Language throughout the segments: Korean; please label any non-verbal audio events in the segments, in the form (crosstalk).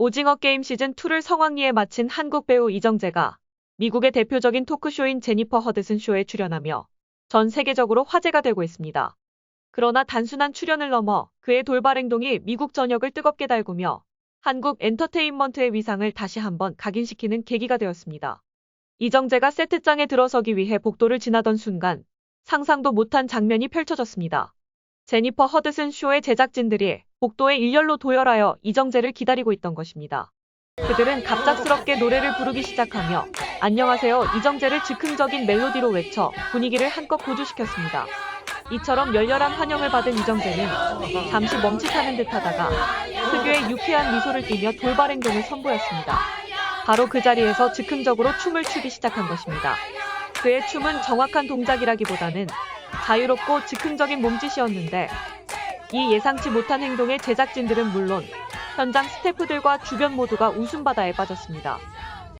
오징어 게임 시즌 2를 성황리에 마친 한국 배우 이정재가 미국의 대표적인 토크쇼인 제니퍼 허드슨 쇼에 출연하며 전 세계적으로 화제가 되고 있습니다. 그러나 단순한 출연을 넘어 그의 돌발 행동이 미국 전역을 뜨겁게 달구며 한국 엔터테인먼트의 위상을 다시 한번 각인시키는 계기가 되었습니다. 이정재가 세트장에 들어서기 위해 복도를 지나던 순간 상상도 못한 장면이 펼쳐졌습니다. 제니퍼 허드슨 쇼의 제작진들이 복도에 일렬로 도열하여 이정재를 기다리고 있던 것입니다. 그들은 갑작스럽게 노래를 부르기 시작하며 안녕하세요 이정재를 즉흥적인 멜로디로 외쳐 분위기를 한껏 고조시켰습니다. 이처럼 열렬한 환영을 받은 이정재는 잠시 멈칫하는 듯하다가 특유의 유쾌한 미소를 띠며 돌발 행동을 선보였습니다. 바로 그 자리에서 즉흥적으로 춤을 추기 시작한 것입니다. 그의 춤은 정확한 동작이라기보다는 자유롭고 즉흥적인 몸짓이었는데 이 예상치 못한 행동에 제작진들은 물론 현장 스태프들과 주변 모두가 웃음바다에 빠졌습니다.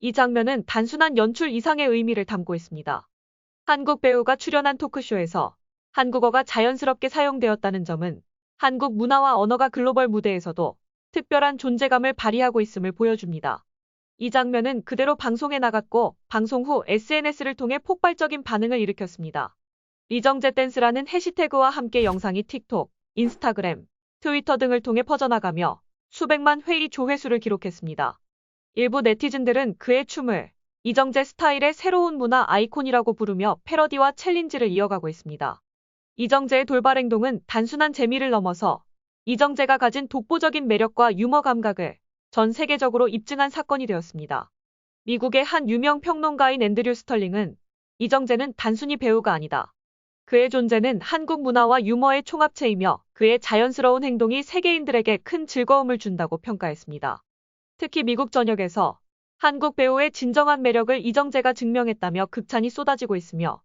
이 장면은 단순한 연출 이상의 의미를 담고 있습니다. 한국 배우가 출연한 토크쇼에서 한국어가 자연스럽게 사용되었다는 점은 한국 문화와 언어가 글로벌 무대에서도 특별한 존재감을 발휘하고 있음을 보여줍니다. 이 장면은 그대로 방송에 나갔고 방송 후 SNS를 통해 폭발적인 반응을 일으켰습니다. 리정재 댄스라는 해시태그와 함께 영상이 틱톡, 인스타그램, 트위터 등을 통해 퍼져나가며 수백만 회의 조회수를 기록했습니다. 일부 네티즌들은 그의 춤을 이정재 스타일의 새로운 문화 아이콘이라고 부르며 패러디와 챌린지를 이어가고 있습니다. 이정재의 돌발 행동은 단순한 재미를 넘어서 이정재가 가진 독보적인 매력과 유머 감각을 전 세계적으로 입증한 사건이 되었습니다. 미국의 한 유명 평론가인 앤드류 스털링은 이정재는 단순히 배우가 아니다. 그의 존재는 한국 문화와 유머의 총합체이며 그의 자연스러운 행동이 세계인들에게 큰 즐거움을 준다고 평가했습니다. 특히 미국 전역에서 한국 배우의 진정한 매력을 이정재가 증명했다며 극찬이 쏟아지고 있으며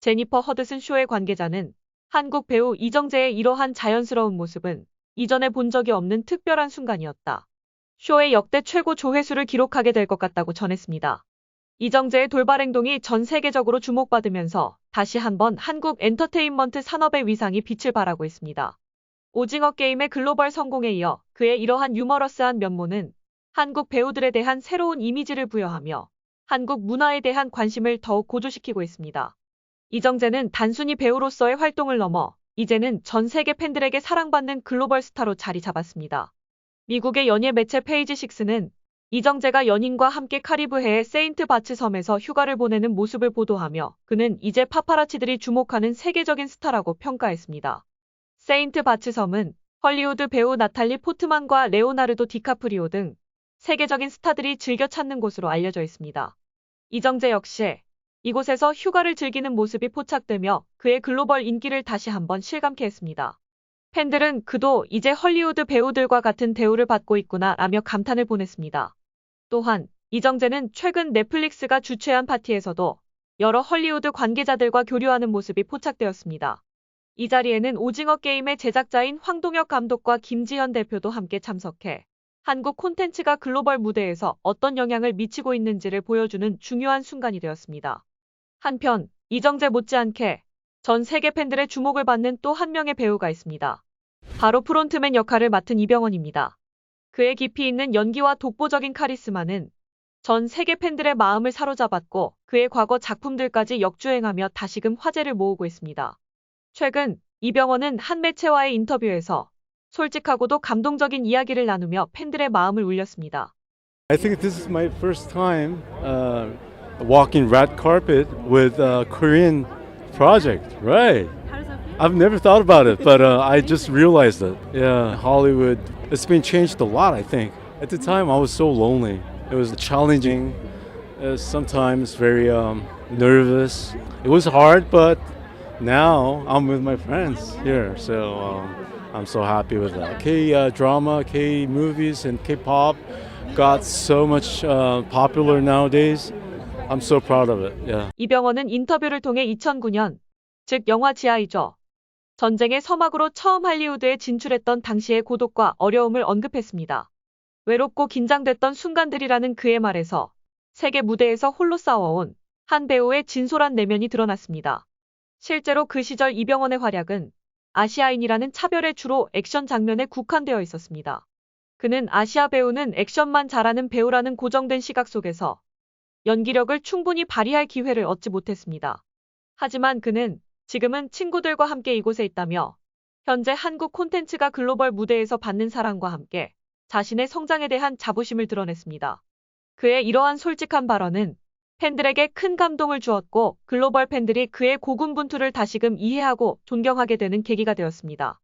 제니퍼 허드슨 쇼의 관계자는 한국 배우 이정재의 이러한 자연스러운 모습은 이전에 본 적이 없는 특별한 순간이었다. 쇼의 역대 최고 조회수를 기록하게 될 것 같다고 전했습니다. 이정재의 돌발 행동이 전 세계적으로 주목받으면서 다시 한번 한국 엔터테인먼트 산업의 위상이 빛을 발하고 있습니다. 오징어 게임의 글로벌 성공에 이어 그의 이러한 유머러스한 면모는 한국 배우들에 대한 새로운 이미지를 부여하며 한국 문화에 대한 관심을 더욱 고조시키고 있습니다. 이정재는 단순히 배우로서의 활동을 넘어 이제는 전 세계 팬들에게 사랑받는 글로벌 스타로 자리 잡았습니다. 미국의 연예 매체 페이지 6는 이정재가 연인과 함께 카리브해의 세인트 바츠 섬에서 휴가를 보내는 모습을 보도하며 그는 이제 파파라치들이 주목하는 세계적인 스타라고 평가했습니다. 세인트 바츠 섬은 헐리우드 배우 나탈리 포트만과 레오나르도 디카프리오 등 세계적인 스타들이 즐겨 찾는 곳으로 알려져 있습니다. 이정재 역시 이곳에서 휴가를 즐기는 모습이 포착되며 그의 글로벌 인기를 다시 한번 실감케 했습니다. 팬들은 그도 이제 헐리우드 배우들과 같은 대우를 받고 있구나 라며 감탄을 보냈습니다. 또한 이정재는 최근 넷플릭스가 주최한 파티에서도 여러 헐리우드 관계자들과 교류하는 모습이 포착되었습니다. 이 자리에는 오징어 게임의 제작자인 황동혁 감독과 김지현 대표도 함께 참석해 한국 콘텐츠가 글로벌 무대에서 어떤 영향을 미치고 있는지를 보여주는 중요한 순간이 되었습니다. 한편 이정재 못지않게 전 세계 팬들의 주목을 받는 또 한 명의 배우가 있습니다. 바로 프론트맨 역할을 맡은 이병헌입니다. 그의 깊이 있는 연기와 독보적인 카리스마는 전 세계 팬들의 마음을 사로잡았고 그의 과거 작품들까지 역주행하며 다시금 화제를 모으고 있습니다. 최근 이병헌은 한 매체와의 인터뷰에서 솔직하고도 감동적인 이야기를 나누며 팬들의 마음을 울렸습니다. I think this is my first time uh, walking red carpet with a Korean project, right? I've never thought about it, but uh, I just realized it. Yeah, Hollywood, it's been changed a lot, I think. At the time, I was so lonely. It was challenging, uh, sometimes very um, nervous. It was hard, but now I'm with my friends here, so um, I'm so happy with that. K uh, drama, K movies, and K pop got so much uh, popular nowadays. I'm so proud of it. Yeah. 이병헌은 인터뷰를 통해 2009년, 즉 영화 지하이죠. 전쟁의 서막으로 처음 할리우드에 진출했던 당시의 고독과 어려움을 언급했습니다. 외롭고 긴장됐던 순간들이라는 그의 말에서 세계 무대에서 홀로 싸워온 한 배우의 진솔한 내면이 드러났습니다. 실제로 그 시절 이병헌의 활약은 아시아인이라는 차별에 주로 액션 장면에 국한되어 있었습니다. 그는 아시아 배우는 액션만 잘하는 배우라는 고정된 시각 속에서 연기력을 충분히 발휘할 기회를 얻지 못했습니다. 하지만 그는 지금은 친구들과 함께 이곳에 있다며 현재 한국 콘텐츠가 글로벌 무대에서 받는 사랑과 함께 자신의 성장에 대한 자부심을 드러냈습니다. 그의 이러한 솔직한 발언은 팬들에게 큰 감동을 주었고 글로벌 팬들이 그의 고군분투를 다시금 이해하고 존경하게 되는 계기가 되었습니다.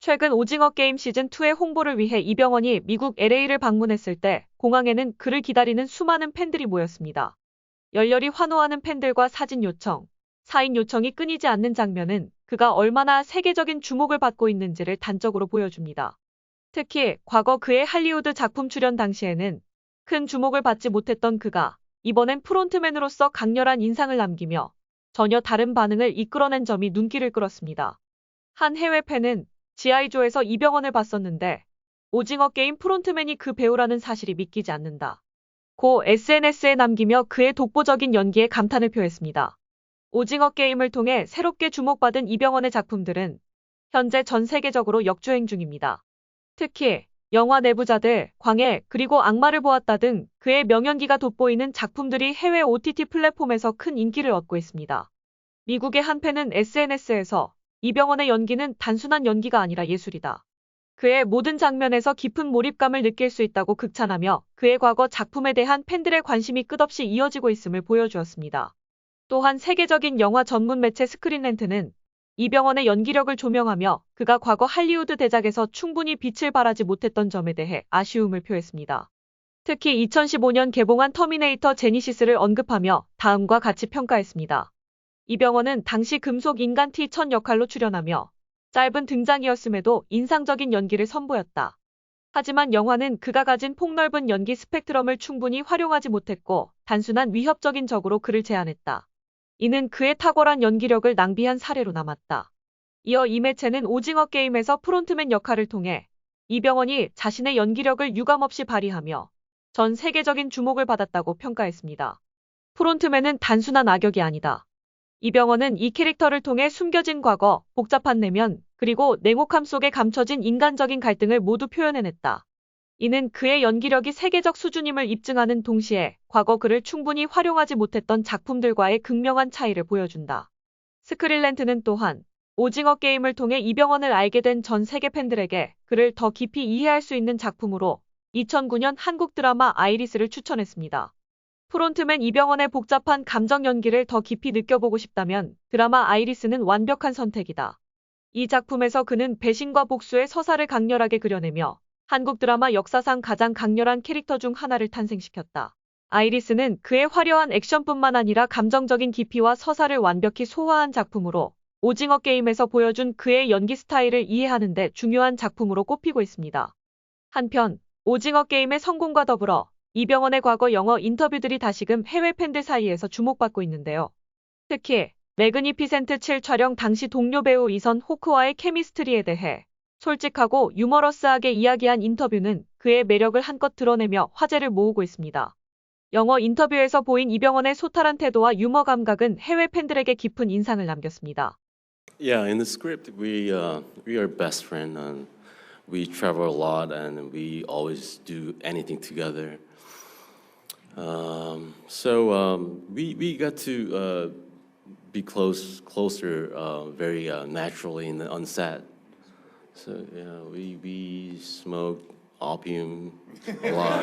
최근 오징어 게임 시즌2의 홍보를 위해 이병헌이 미국 LA를 방문했을 때 공항에는 그를 기다리는 수많은 팬들이 모였습니다. 열렬히 환호하는 팬들과 사진 요청, 사인 요청이 끊이지 않는 장면은 그가 얼마나 세계적인 주목을 받고 있는지를 단적으로 보여줍니다. 특히 과거 그의 할리우드 작품 출연 당시에는 큰 주목을 받지 못했던 그가 이번엔 프론트맨으로서 강렬한 인상을 남기며 전혀 다른 반응을 이끌어낸 점이 눈길을 끌었습니다. 한 해외 팬은 지아이조에서 이병헌을 봤었는데 오징어 게임 프론트맨이 그 배우라는 사실이 믿기지 않는다. 고 SNS에 남기며 그의 독보적인 연기에 감탄을 표했습니다. 오징어 게임을 통해 새롭게 주목받은 이병헌의 작품들은 현재 전 세계적으로 역주행 중입니다. 특히 영화 내부자들, 광해, 그리고 악마를 보았다 등 그의 명연기가 돋보이는 작품들이 해외 OTT 플랫폼에서 큰 인기를 얻고 있습니다. 미국의 한 팬은 SNS에서 이병헌의 연기는 단순한 연기가 아니라 예술이다. 그의 모든 장면에서 깊은 몰입감을 느낄 수 있다고 극찬하며 그의 과거 작품에 대한 팬들의 관심이 끝없이 이어지고 있음을 보여주었습니다. 또한 세계적인 영화 전문 매체 스크린렌트는 이병헌의 연기력을 조명하며 그가 과거 할리우드 대작에서 충분히 빛을 발하지 못했던 점에 대해 아쉬움을 표했습니다. 특히 2015년 개봉한 터미네이터 제니시스를 언급하며 다음과 같이 평가했습니다. 이병헌은 당시 금속 인간 T-1000 역할로 출연하며 짧은 등장이었음에도 인상적인 연기를 선보였다. 하지만 영화는 그가 가진 폭넓은 연기 스펙트럼을 충분히 활용하지 못했고 단순한 위협적인 적으로 그를 제안했다. 이는 그의 탁월한 연기력을 낭비한 사례로 남았다. 이어 이 매체는 오징어 게임에서 프론트맨 역할을 통해 이병헌이 자신의 연기력을 유감없이 발휘하며 전 세계적인 주목을 받았다고 평가했습니다. 프론트맨은 단순한 악역이 아니다. 이병헌은 이 캐릭터를 통해 숨겨진 과거, 복잡한 내면, 그리고 냉혹함 속에 감춰진 인간적인 갈등을 모두 표현해냈다. 이는 그의 연기력이 세계적 수준임을 입증하는 동시에 과거 그를 충분히 활용하지 못했던 작품들과의 극명한 차이를 보여준다. 스크릴렌트는 또한 오징어 게임을 통해 이병헌을 알게 된 전 세계 팬들에게 그를 더 깊이 이해할 수 있는 작품으로 2009년 한국 드라마 아이리스를 추천했습니다. 프론트맨 이병헌의 복잡한 감정 연기를 더 깊이 느껴보고 싶다면 드라마 아이리스는 완벽한 선택이다. 이 작품에서 그는 배신과 복수의 서사를 강렬하게 그려내며 한국 드라마 역사상 가장 강렬한 캐릭터 중 하나를 탄생시켰다. 아이리스는 그의 화려한 액션뿐만 아니라 감정적인 깊이와 서사를 완벽히 소화한 작품으로 오징어 게임에서 보여준 그의 연기 스타일을 이해하는 데 중요한 작품으로 꼽히고 있습니다. 한편 오징어 게임의 성공과 더불어 이병헌의 과거 영어 인터뷰들이 다시금 해외 팬들 사이에서 주목받고 있는데요. 특히 매그니피센트 7 촬영 당시 동료 배우 이선 호크와의 케미스트리에 대해 솔직하고 유머러스하게 이야기한 인터뷰는 그의 매력을 한껏 드러내며 화제를 모으고 있습니다. 영어 인터뷰에서 보인 이병헌의 소탈한 태도와 유머 감각은 해외 팬들에게 깊은 인상을 남겼습니다. Yeah, in the script, we uh, we are best friends and we travel a lot and we always do anything together. Um, so um, we we got to uh, be close closer uh, very uh, naturally in the, on set. So yeah, we we smoke opium a lot.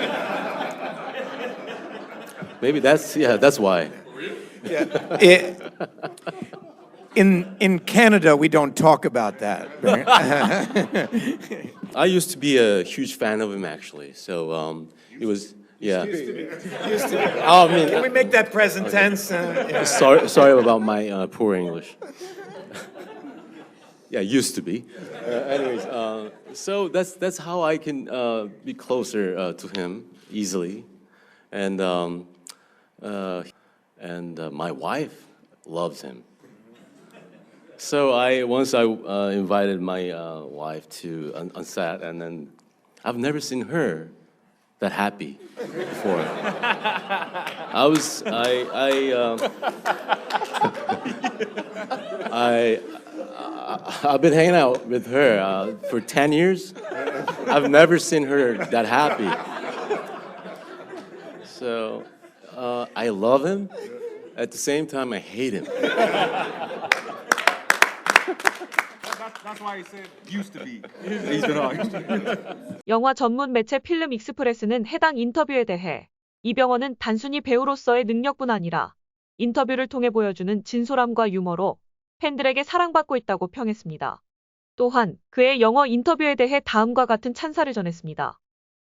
Maybe that's yeah, that's why. It- in in Canada, we don't talk about that. (laughs) I used to be a huge fan of him actually. So um, it was yeah. (laughs) Oh, I mean, Can we make that present tense? Uh, yeah. sorry, sorry about my uh, poor English. Yeah, used to be. Uh, anyways, uh, so that's that's how I can uh, be closer uh, to him easily, and um, uh, and uh, my wife loves him. So I once I uh, invited my uh, wife to on, on set, and then I've never seen her that happy before. (laughs) I was I I um, (laughs) I I've been hanging out with her uh, for ten years. I've never seen her that happy. So uh, I love him. At the same time, I hate him. That's why he said used to be. He's been on. 영화 전문 매체 필름 익스프레스는 해당 인터뷰에 대해 이병헌은 단순히 배우로서의 능력뿐 아니라 인터뷰를 통해 보여주는 진솔함과 유머로 팬들에게 사랑받고 있다고 평했습니다. 또한 그의 영어 인터뷰에 대해 다음과 같은 찬사를 전했습니다.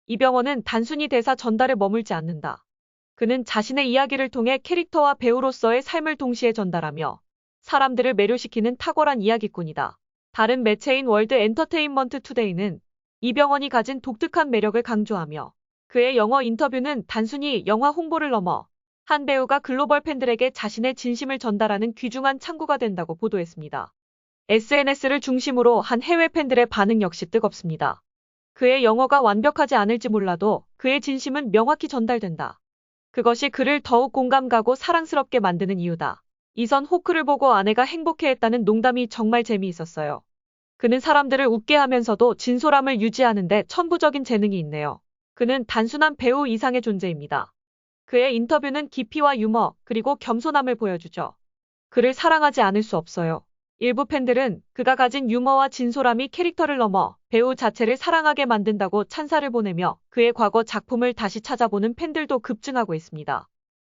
이병헌은 단순히 대사 전달에 머물지 않는다. 그는 자신의 이야기를 통해 캐릭터와 배우로서의 삶을 동시에 전달하며 사람들을 매료시키는 탁월한 이야기꾼이다. 다른 매체인 월드 엔터테인먼트 투데이는 이병헌이 가진 독특한 매력을 강조하며 그의 영어 인터뷰는 단순히 영화 홍보를 넘어 한 배우가 글로벌 팬들에게 자신의 진심을 전달하는 귀중한 창구가 된다고 보도했습니다. SNS를 중심으로 한 해외 팬들의 반응 역시 뜨겁습니다. 그의 영어가 완벽하지 않을지 몰라도 그의 진심은 명확히 전달된다. 그것이 그를 더욱 공감 가고 사랑스럽게 만드는 이유다. 이선 호크를 보고 아내가 행복해했다는 농담이 정말 재미있었어요. 그는 사람들을 웃게 하면서도 진솔함을 유지하는데 천부적인 재능이 있네요. 그는 단순한 배우 이상의 존재입니다. 그의 인터뷰는 깊이와 유머, 그리고 겸손함을 보여주죠. 그를 사랑하지 않을 수 없어요. 일부 팬들은 그가 가진 유머와 진솔함이 캐릭터를 넘어 배우 자체를 사랑하게 만든다고 찬사를 보내며 그의 과거 작품을 다시 찾아보는 팬들도 급증하고 있습니다.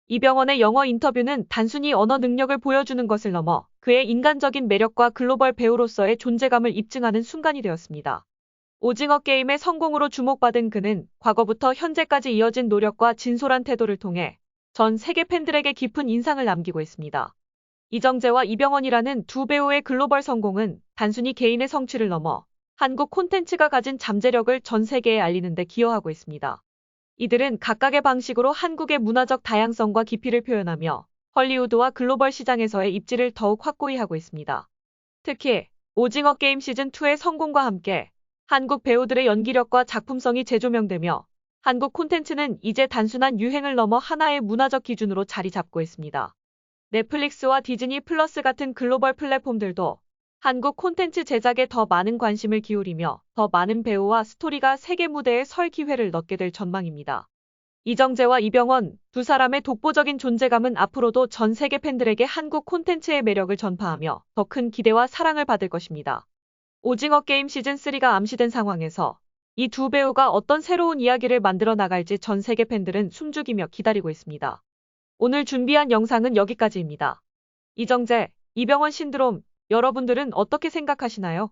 이병헌의 영어 인터뷰는 단순히 언어 능력을 보여주는 것을 넘어 그의 인간적인 매력과 글로벌 배우로서의 존재감을 입증하는 순간이 되었습니다. 오징어 게임의 성공으로 주목받은 그는 과거부터 현재까지 이어진 노력과 진솔한 태도를 통해 전 세계 팬들에게 깊은 인상을 남기고 있습니다. 이정재와 이병헌이라는 두 배우의 글로벌 성공은 단순히 개인의 성취를 넘어 한국 콘텐츠가 가진 잠재력을 전 세계에 알리는 데 기여하고 있습니다. 이들은 각각의 방식으로 한국의 문화적 다양성과 깊이를 표현하며 헐리우드와 글로벌 시장에서의 입지를 더욱 확고히 하고 있습니다. 특히 오징어 게임 시즌2의 성공과 함께 한국 배우들의 연기력과 작품성이 재조명되며 한국 콘텐츠는 이제 단순한 유행을 넘어 하나의 문화적 기준으로 자리 잡고 있습니다. 넷플릭스와 디즈니 플러스 같은 글로벌 플랫폼들도 한국 콘텐츠 제작에 더 많은 관심을 기울이며 더 많은 배우와 스토리가 세계 무대에 설 기회를 얻게 될 전망입니다. 이정재와 이병헌 두 사람의 독보적인 존재감은 앞으로도 전 세계 팬들에게 한국 콘텐츠의 매력을 전파하며 더 큰 기대와 사랑을 받을 것입니다. 오징어 게임 시즌3가 암시된 상황에서 이 두 배우가 어떤 새로운 이야기를 만들어 나갈지 전 세계 팬들은 숨죽이며 기다리고 있습니다. 오늘 준비한 영상은 여기까지입니다. 이정재, 이병헌 신드롬, 여러분들은 어떻게 생각하시나요?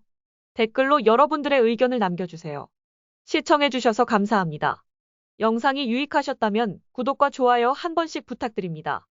댓글로 여러분들의 의견을 남겨주세요. 시청해주셔서 감사합니다. 영상이 유익하셨다면 구독과 좋아요 한 번씩 부탁드립니다.